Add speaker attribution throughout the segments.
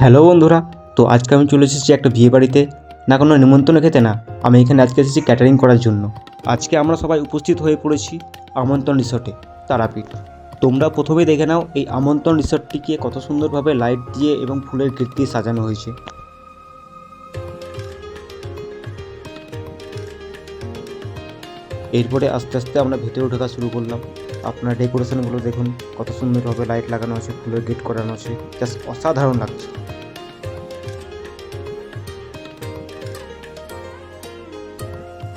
Speaker 1: Hello বন্ধুরা, তো আজকে আমি চলে এসেছি একটা বিয়ে বাড়িতে। না, কোনো নিমন্ত্রণ খেতে না, আমি এখানে আজকে এসেছি ক্যাটারিং করার জন্য। আজকে আমরা সবাই উপস্থিত হয়ে পড়েছি আমন্ত্রণ রিসর্টে তারাপীঠ। তোমরা প্রথমেই দেখে নাও এই আমন্ত্রণ রিসর্টটিকে কত সুন্দরভাবে লাইট দিয়ে এবং ফুলের গেট দিয়ে সাজানো হয়েছে। এরপরে আস্তে আস্তে আমরা ভেতরে ঢোকা শুরু করলাম। আপনার ডেকোরেশনগুলো দেখুন, কত সুন্দরভাবে লাইট লাগানো আছে, ফুলের গেট করানো আছে, জাস্ট অসাধারণ লাগছে।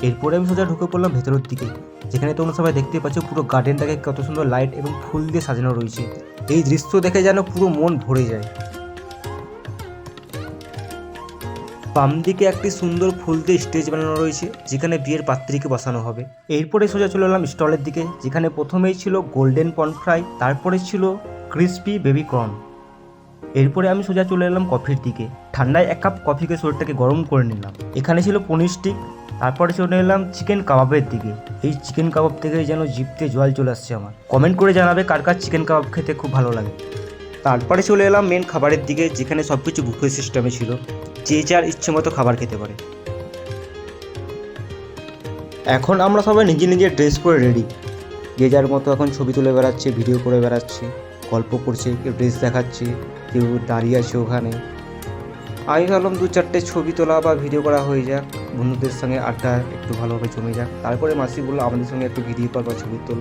Speaker 1: এরপরে আমি সোজা ঢুকে পড়লাম ভেতরের দিকে, যেখানে তোমরা সবাই দেখতে পাচ্ছ পুরো গার্ডেনটাকে কত সুন্দর লাইট এবং ফুল দিয়ে সাজানো রয়েছে। এই দৃশ্য দেখে যেন পুরো মন ভরে যায়। বাম দিকে একটি সুন্দর ফুল দিয়ে স্টেজ বানানো রয়েছে, যেখানে বিয়ের পাত্রীকে বসানো হবে। এরপরে সোজা চলে এলাম স্টলের দিকে, যেখানে প্রথমেই ছিল গোল্ডেন পন ফ্রাই তারপরে ছিল ক্রিসপি বেবি কর্ন। এরপরে আমি সোজা চলে এলাম কফির দিকে। ঠান্ডায় এক কাপ কফিকে শরীরটাকে গরম করে নিলাম। এখানে ছিল পনির স্টিক, তারপরে চলে এলাম চিকেন কাবাবের দিকে। এই চিকেন কাবাব থেকে যেন জিভতে জল চলে আসছে আমার। কমেন্ট করে জানাবে কার কার চিকেন কাবাব খেতে খুব ভালো লাগে। তারপরে চলে এলাম মেন খাবারের দিকে, যেখানে সব কিছু বুফে সিস্টেমে ছিল। যে যার ইচ্ছে মতো খাবার খেতে পারে। এখন আমরা সবাই নিজে নিজে ড্রেস পরে রেডি যে যার মতো এখন ছবি তুলে বেড়াচ্ছে ভিডিও করে বেড়াচ্ছে, গল্প করছে, কেউ ড্রেস দেখাচ্ছে, কেউ দাঁড়িয়ে আছে ওখানে। আমি ভাবলাম দু চারটে ছবি তোলা বা ভিডিও করা হয়ে যাক, বন্ধুদের সঙ্গে আড্ডা একটু ভালোভাবে জমে যাক। তারপরে মাসি বলল, আমাদের সঙ্গে একটু ভিডিও কর বা ছবি তোল।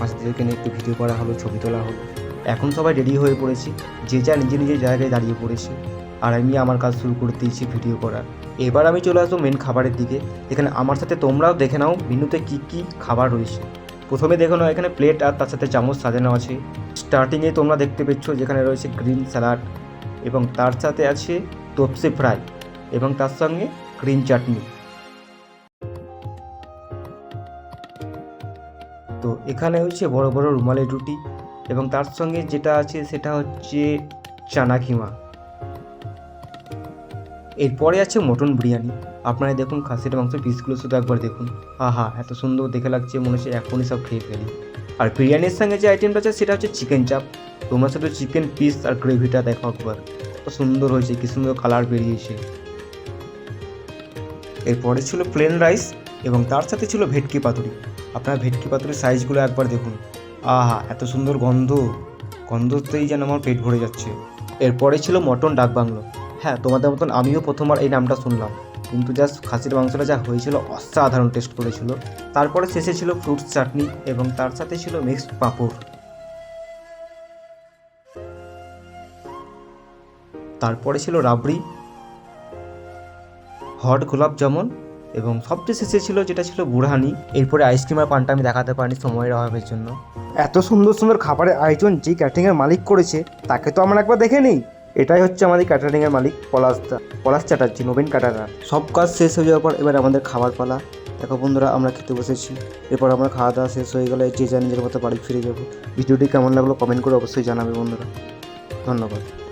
Speaker 1: মাসিদেরকে নিয়ে একটু ভিডিও করা হলো, ছবি তোলা হলো। এখন সবাই রেডি হয়ে পড়েছি, যে যা নিজে নিজের জায়গায় দাঁড়িয়ে পড়েছে। আর আমি আমার কাজ শুরু করে দিয়েছি ভিডিও করার। এবার আমি চলে আসব মেন খাবারের দিকে। এখানে আমার সাথে তোমরাও দেখে নাও মেনুতে কী কী খাবার রয়েছে। প্রথমে দেখে নাও এখানে প্লেট আর তার সাথে চামচ সাজানো আছে। স্টার্টিংয়ে তোমরা দেখতে পেচ্ছ যেখানে রয়েছে গ্রিন স্যালাড এবং তার সাথে আছে তপসে ফ্রাই এবং তার সঙ্গে গ্রিন চাটনি তো এখানে হচ্ছে বড় বড় রুমালি রুটি এবং তার সঙ্গে যেটা আছে সেটা হচ্ছে চানা খিমা এরপরে আছে মটন বিরিয়ানি। আপনারা দেখুন খাসির মাংস পিসগুলো শুধু একবার দেখুন। আহা, এত সুন্দর দেখে লাগছে, মনে হচ্ছে এখনই সব খেয়ে ফেলি। আর বিরিয়ানির সঙ্গে যে আইটেমটা আছে, সেটা হচ্ছে চিকেন চাপ তোমরা শুধু চিকেন পিস আর গ্রেভিটা দেখো একবার। কত সুন্দর হয়েছে, কী সুন্দর কালার বেরিয়েছে। এরপরে ছিল প্লেন রাইস এবং তার সাথে ছিল ভেটকি পাতুরি। আপনার ভেটকি পাতুরির সাইজগুলো একবার দেখুন। আহা, এত সুন্দর গন্ধ। গন্ধতেই যেন আমার পেট ভরে যাচ্ছে। এরপরে ছিল মটন ডাক বাংলো হ্যাঁ তোমাদের মতন আমিও প্রথমবার এই নামটা শুনলাম। কিন্তু জাস্ট খাসির মাংসটা যা হয়েছিল, অসাধারণ টেস্ট করেছিল। তারপরে শেষে ছিল ফ্রুটস চাটনি এবং তার সাথে ছিল মিক্সড পাঁপড়। তারপরে ছিল রাবড়ি হট গোলাপ জামুন এবং সবচেয়ে শেষে ছিল যেটা ছিল বুড়হানি এরপরে আইসক্রিম আর পানটা আমি দেখাতে পারিনি সময়ের অভাবের জন্য। এত সুন্দর সুন্দর খাবারের আয়োজন যেই ক্যাটারিংয়ের মালিক করেছে, তাকে তো আমরা একবার দেখে নিই। এটাই হচ্ছে আমাদের ক্যাটারিংয়ের মালিক পলাশ দা। পলাশ চ্যাটার্জি, নবীন ক্যাটারার সব কাজ শেষ হয়ে যাওয়ার পর এবার আমাদের খাবার পালা। দেখো বন্ধুরা, আমরা খেতে বসেছি। এরপর আমরা খাওয়া দাওয়া শেষ হয়ে গেলে যে যা নিজের মতো বাড়ি ফিরে যাব। ভিডিওটি কেমন লাগল কমেন্ট করে অবশ্যই জানাবে বন্ধুরা। ধন্যবাদ।